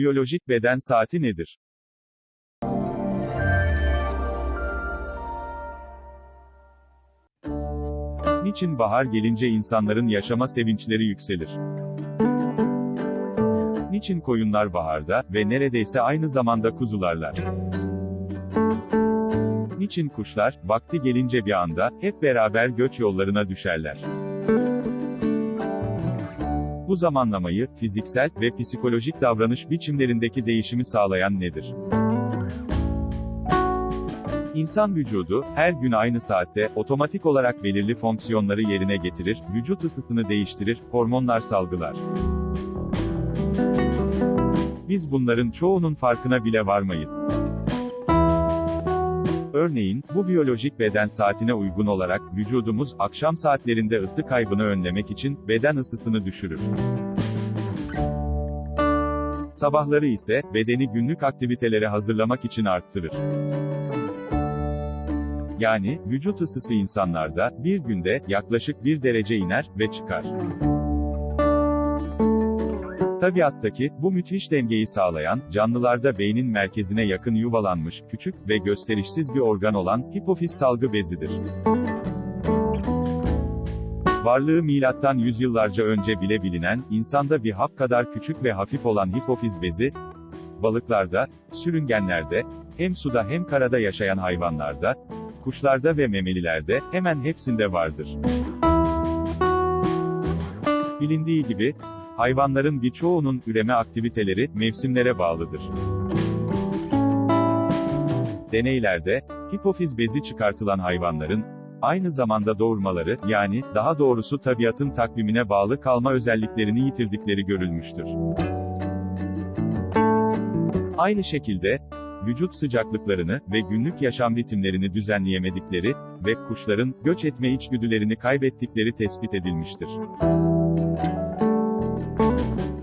Biyolojik beden saati nedir? Niçin bahar gelince insanların yaşama sevinçleri yükselir? Niçin koyunlar baharda ve neredeyse aynı zamanda kuzularlar? Niçin kuşlar, vakti gelince bir anda, hep beraber göç yollarına düşerler? Bu zamanlamayı, fiziksel ve psikolojik davranış biçimlerindeki değişimi sağlayan nedir? İnsan vücudu, her gün aynı saatte, otomatik olarak belirli fonksiyonları yerine getirir, vücut ısısını değiştirir, hormonlar salgılar. Biz bunların çoğunun farkına bile varmayız. Örneğin, bu biyolojik beden saatine uygun olarak, vücudumuz, akşam saatlerinde ısı kaybını önlemek için, beden ısısını düşürür. Sabahları ise, bedeni günlük aktivitelere hazırlamak için arttırır. Yani, vücut ısısı insanlarda, bir günde, yaklaşık 1 derece iner ve çıkar. Tabiattaki, bu müthiş dengeyi sağlayan, canlılarda beynin merkezine yakın yuvalanmış, küçük ve gösterişsiz bir organ olan, hipofiz salgı bezidir. Varlığı milattan yüzyıllarca önce bile bilinen, insanda bir hap kadar küçük ve hafif olan hipofiz bezi, balıklarda, sürüngenlerde, hem suda hem karada yaşayan hayvanlarda, kuşlarda ve memelilerde, hemen hepsinde vardır. Bilindiği gibi, hayvanların birçoğunun üreme aktiviteleri, mevsimlere bağlıdır. Deneylerde, hipofiz bezi çıkartılan hayvanların, aynı zamanda doğurmaları, yani, daha doğrusu tabiatın takvimine bağlı kalma özelliklerini yitirdikleri görülmüştür. Aynı şekilde, vücut sıcaklıklarını ve günlük yaşam ritimlerini düzenleyemedikleri ve kuşların göç etme içgüdülerini kaybettikleri tespit edilmiştir.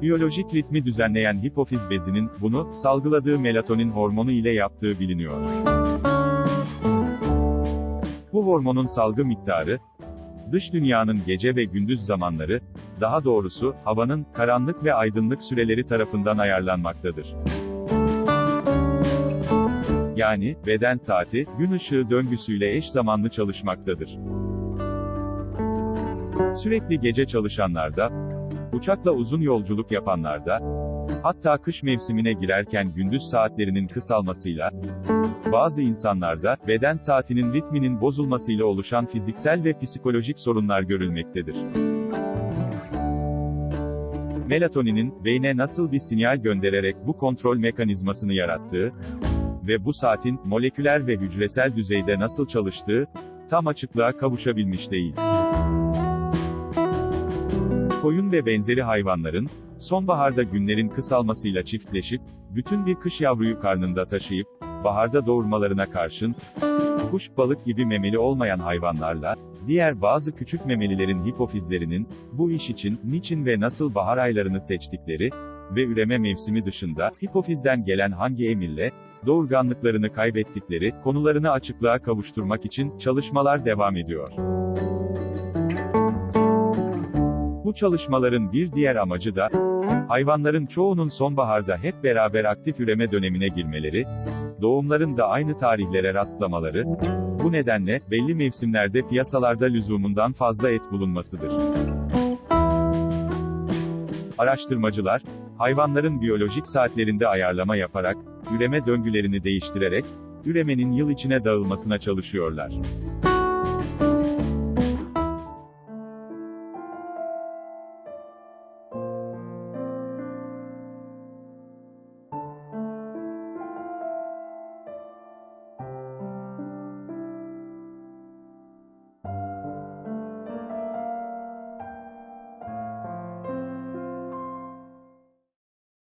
Biyolojik ritmi düzenleyen hipofiz bezinin, bunu, salgıladığı melatonin hormonu ile yaptığı biliniyor. Bu hormonun salgı miktarı, dış dünyanın gece ve gündüz zamanları, daha doğrusu, havanın, karanlık ve aydınlık süreleri tarafından ayarlanmaktadır. Yani, beden saati, gün ışığı döngüsüyle eş zamanlı çalışmaktadır. Sürekli gece çalışanlarda, uçakla uzun yolculuk yapanlarda, hatta kış mevsimine girerken gündüz saatlerinin kısalmasıyla, bazı insanlarda, beden saatinin ritminin bozulmasıyla oluşan fiziksel ve psikolojik sorunlar görülmektedir. Melatoninin, beyne nasıl bir sinyal göndererek bu kontrol mekanizmasını yarattığı ve bu saatin, moleküler ve hücresel düzeyde nasıl çalıştığı, tam açıklığa kavuşabilmiş değil. Koyun ve benzeri hayvanların, sonbaharda günlerin kısalmasıyla çiftleşip, bütün bir kış yavruyu karnında taşıyıp, baharda doğurmalarına karşın, kuş, balık gibi memeli olmayan hayvanlarla, diğer bazı küçük memelilerin hipofizlerinin, bu iş için, niçin ve nasıl bahar aylarını seçtikleri, ve üreme mevsimi dışında, hipofizden gelen hangi emirle, doğurganlıklarını kaybettikleri, konularını açıklığa kavuşturmak için, çalışmalar devam ediyor. Bu çalışmaların bir diğer amacı da, hayvanların çoğunun sonbaharda hep beraber aktif üreme dönemine girmeleri, doğumların da aynı tarihlere rastlamaları, bu nedenle, belli mevsimlerde piyasalarda lüzumundan fazla et bulunmasıdır. Araştırmacılar, hayvanların biyolojik saatlerinde ayarlama yaparak, üreme döngülerini değiştirerek, üremenin yıl içine dağılmasına çalışıyorlar.